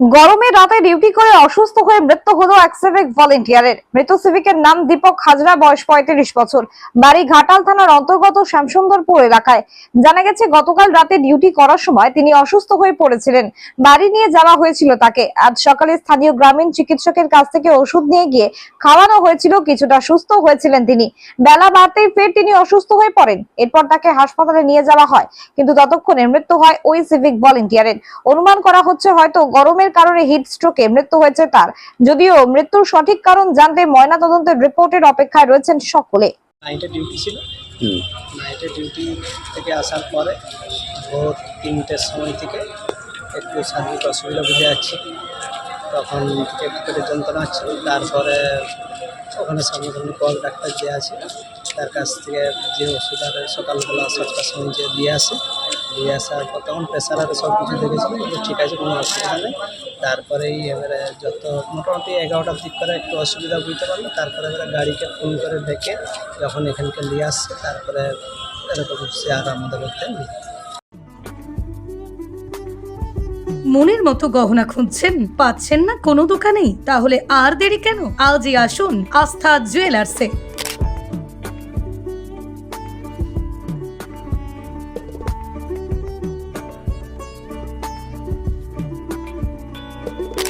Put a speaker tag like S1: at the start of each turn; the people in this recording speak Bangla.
S1: গরমে রাতে ডিউটি করে অসুস্থ হয়ে মৃত্যু হলো এক সিভিক ভলেন্টিয়ারের মৃত সিভিকের নাম দীপক হাজরা বয়স পঁয়ত্রিশ বছর। বাড়ি ঘাটাল থানার অন্তর্গত শ্যামসুন্দরপুর এলাকায়। জানা গেছে, গতকাল রাতে ডিউটি করার সময় তিনি অসুস্থ হয়ে পড়েছিলেন। বাড়ি নিয়ে যাওয়া হয়েছিল তাকে। আজ সকালে স্থানীয় গ্রামীণ চিকিৎসকের কাছ থেকে ওষুধ নিয়ে গিয়ে খাওয়ানো হয়েছিল, কিছুটা সুস্থ হয়েছিলেন তিনি। বেলা বাড়তেই ফের তিনি অসুস্থ হয়ে পড়েন। এরপর তাকে হাসপাতালে নিয়ে যাওয়া হয়। কিন্তু ততক্ষণে মৃত্যু হয় ওই সিভিক ভলেন্টিয়ারের অনুমান করা হচ্ছে, হয়তো গরমের কারণে হিট স্ট্রোকে মৃত্যু হয়েছে তার। যদিও মৃত্যুর সঠিক কারণ জানতে ময়না তদন্তের রিপোর্টের অপেক্ষায় রয়েছেন সকলে।
S2: নাইটে ডিউটি ছিল। নাইটে ডিউটি থেকে আসার পরে ভোর তিনটের সময় থেকে একটু শারীরিক অসুবিধা বুঝে যাচ্ছে। তখন পেটের যন্ত্রণা হচ্ছিল তারপরে ওখানে সামনে সামনে বড় ডাক্তার যে আছে তার কাছ থেকে যে ওষুধ আর সকালবেলা সাতটার সময় যে দিয়ে আসে, দিয়ে আসার পর তখন প্রেশার আর সব কিছু দেখেছিল বলল ঠিক আছে, কোনো অসুবিধা নেই। তারপরেই এবারে যত মোটামুটি এগারোটার দিক করে একটু অসুবিধা বুঝতে পারল, তারপরে এবারে গাড়িকে ফোন করে ডেকে যখন এখানকে নিয়ে আসছে, তারপরে এরকম সে আর আমাদের করতে
S3: মনের মতো গহনা খুঁজছেন, পাচ্ছেন না কোনো দোকানেই? তাহলে আর দেরি কেন? আজই আসুন আস্থা জুয়েলার্সে।